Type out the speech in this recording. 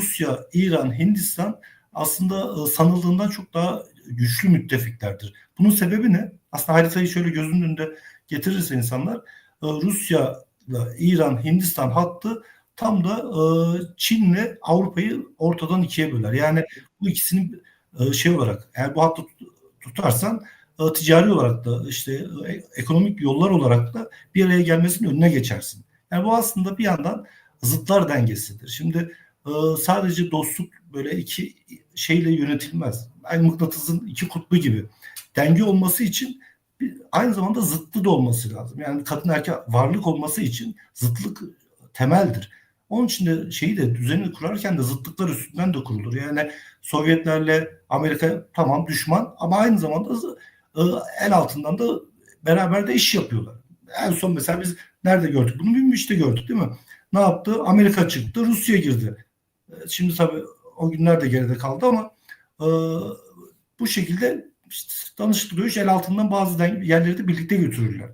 Rusya, İran, Hindistan aslında e, sanıldığından çok daha güçlü müttefiklerdir. Bunun sebebi ne? Aslında haritayı şöyle gözünün önünde getirirse insanlar e, Rusya, İran, Hindistan hattı tam da e, Çin'le Avrupa'yı ortadan ikiye böler. Yani bu ikisinin e, şey olarak eğer bu hattı tut- tutarsan ticari olarak da işte ekonomik yollar olarak da bir araya gelmesinin önüne geçersin. Yani bu aslında bir yandan zıtlar dengesidir. Şimdi sadece dostluk böyle iki şeyle yönetilmez. Aynı mıknatısın iki kutbu gibi. Denge olması için bir- aynı zamanda zıttı da olması lazım. Yani kadın erkek varlık olması için zıtlık temeldir. Onun için de şeyi de düzeni kurarken de zıtlıklar üstünden de kurulur. Yani Sovyetlerle Amerika tamam düşman ama aynı zamanda e, el altından da beraber de iş yapıyorlar. En son mesela biz nerede gördük? Bunu Münbiç'te gördük değil mi? Ne yaptı? Amerika çıktı, Rusya girdi. E, Şimdi tabii o günler de geride kaldı ama e, bu şekilde işte dövüş el altından bazı yerleri de birlikte götürürler.